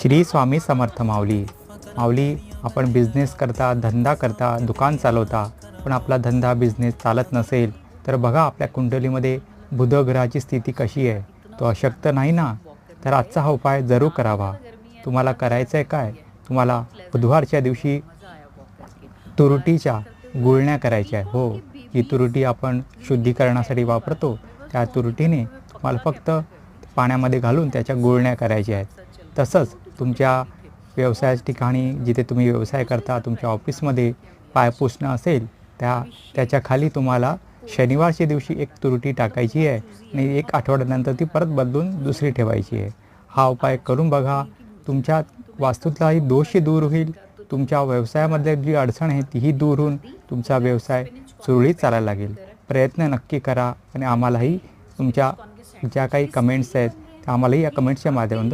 श्री स्वामी समर्थ माऊली. माऊली आपण बिझनेस करता धंदा करता दुकान चालवता पण आपला धंदा बिझनेस चालत नसेल तर बघा आपल्या कुंडलीमध्ये बुधग्रहाची स्थिती कशी आहे. तो अशक्त नाही ना? तर आजचा हा उपाय जरूर करावा. तुम्हाला करायचं आहे काय? तुम्हाला बुधवारच्या दिवशी तुरटीच्या गुळण्या करायच्या आहे हो ही तुरुटी आपण शुद्धीकरणासाठी वापरतो. त्या तुरुटीने तुम्हाला फक्त पाण्यामध्ये घालून त्याच्या गुळण्या करायच्या आहेत. तसंच तुमच्या व्यवसायाच्या ठिकाणी जिथे तुम्ही व्यवसाय करता तुमच्या ऑफिसमध्ये पाय पुसणं असेल त्या त्याच्याखाली तुम्हाला शनिवारच्या दिवशी एक तुरटी टाकायची आहे आणि एक आठवड्यानंतर ती परत बदलून दुसरी ठेवायची आहे. हा उपाय करून बघा. तुमच्या वास्तूतलाही दोषही दूर होईल. तुमच्या व्यवसायामधल्या जी अडचण आहे तीही दूर होऊन तुमचा व्यवसाय सुरळीत चालायला लागेल. प्रयत्न नक्की करा आणि आम्हालाही तुमच्या ज्या काही कमेंट्स आहेत त्या आम्हालाही या कमेंट्सच्या माध्यमातून